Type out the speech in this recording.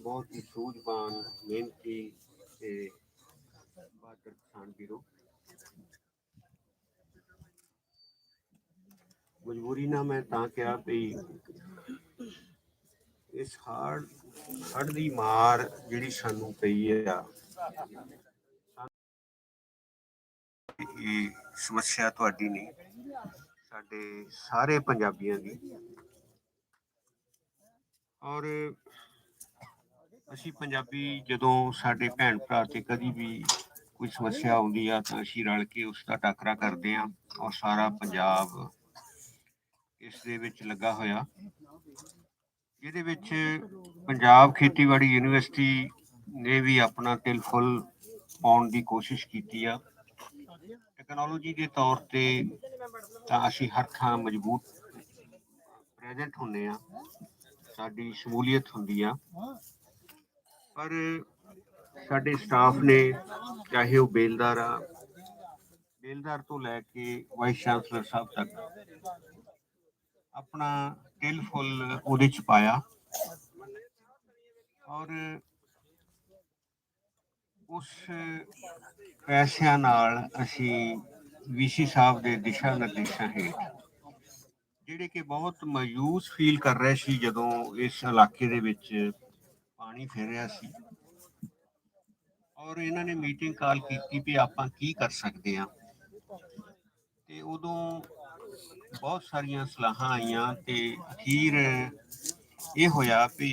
ਬਹੁਤ ਹੀ ਸੂਝਵਾਨ ਮਿਹਨਤੀ ਤੇ ਬਹਾਦਰ ਕਿਸਾਨ ਵੀਰੋ ਮਜਬੂਰੀ ਨਾਲ ਮੈਂ ਤਾਂ ਕਿਹਾ ਵੀ ਇਸ ਹੜ ਹੜ ਦੀ ਮਾਰ ਜਿਹੜੀ ਸਾਨੂੰ ਪਈ ਆ ਇਹ ਸਮੱਸਿਆ ਤੁਹਾਡੀ ਨਹੀਂ ਸਾਡੇ ਸਾਰੇ ਪੰਜਾਬੀਆਂ ਦੀ ਔਰ ਅਸੀਂ ਪੰਜਾਬੀ ਜਦੋਂ ਸਾਡੇ ਭੈਣ ਭਰਾ ਤੇ ਕਦੀ ਵੀ ਕੋਈ ਸਮੱਸਿਆ ਆਉਂਦੀ ਆ ਤਾਂ ਅਸੀਂ ਰਲ ਕੇ ਉਸ ਦਾ ਟਾਕਰਾ ਕਰਦੇ ਆ ਔਰ ਸਾਰਾ ਪੰਜਾਬ ਇਸ ਦੇ ਵਿੱਚ ਲੱਗਾ ਹੋਇਆ। ਇਹਦੇ ਵਿੱਚ ਪੰਜਾਬ ਖੇਤੀਬਾੜੀ ਯੂਨੀਵਰਸਿਟੀ ਨੇ ਵੀ ਆਪਣਾ ਤਿਲ ਫੁੱਲ ਪਾਉਣ ਦੀ ਕੋਸ਼ਿਸ਼ ਕੀਤੀ ਆ। ਟੈਕਨੋਲੋਜੀ ਦੇ ਤੌਰ ਤੇ ਤਾਂ ਅਸੀਂ ਹਰ ਥਾਂ ਮਜ਼ਬੂਤ ਪ੍ਰੈਜ਼ੈਂਟ ਹੁੰਨੇ ਆ ਸਾਡੀ ਸ਼ਮੂਲੀਅਤ ਹੁੰਦੀ ਆ। ਪਰ ਸਾਡੇ ਸਟਾਫ ਨੇ, ਚਾਹੇ ਉਹ ਬੇਲਦਾਰ ਆ, ਬੇਲਦਾਰ ਤੋਂ ਲੈ ਕੇ ਵਾਈਸ ਚਾਂਸਲਰ ਸਾਹਿਬ ਤੱਕ ਆਪਣਾ ਤਿਲ ਫੁੱਲ ਉਹਦੇ ਚ ਪਾਇਆ। ਔਰ ਉਸ ਪੈਸਿਆਂ ਨਾਲ ਅਸੀਂ ਵੀਸੀ ਸਾਹਿਬ ਦੇ ਦਿਸ਼ਾ ਨਿਰਦੇਸ਼ਾਂ ਹੇਠ, ਜਿਹੜੇ ਕਿ ਬਹੁਤ ਮਾਯੂਸ ਫੀਲ ਕਰ ਰਹੇ ਸੀ ਜਦੋਂ ਇਸ ਇਲਾਕੇ ਦੇ ਵਿੱਚ ਪਾਣੀ ਫਿਰ ਰਿਹਾ ਸੀ। ਔਰ ਇਹਨਾਂ ਨੇ ਮੀਟਿੰਗ ਕਾਲ ਕੀਤੀ ਵੀ ਆਪਾਂ ਕੀ ਕਰ ਸਕਦੇ ਹਾਂ। ਤੇ ਉਦੋਂ ਬਹੁਤ ਸਾਰੀਆਂ ਸਲਾਹਾਂ ਆਈਆਂ ਤੇ ਅਖੀਰ ਇਹ ਹੋਇਆ ਵੀ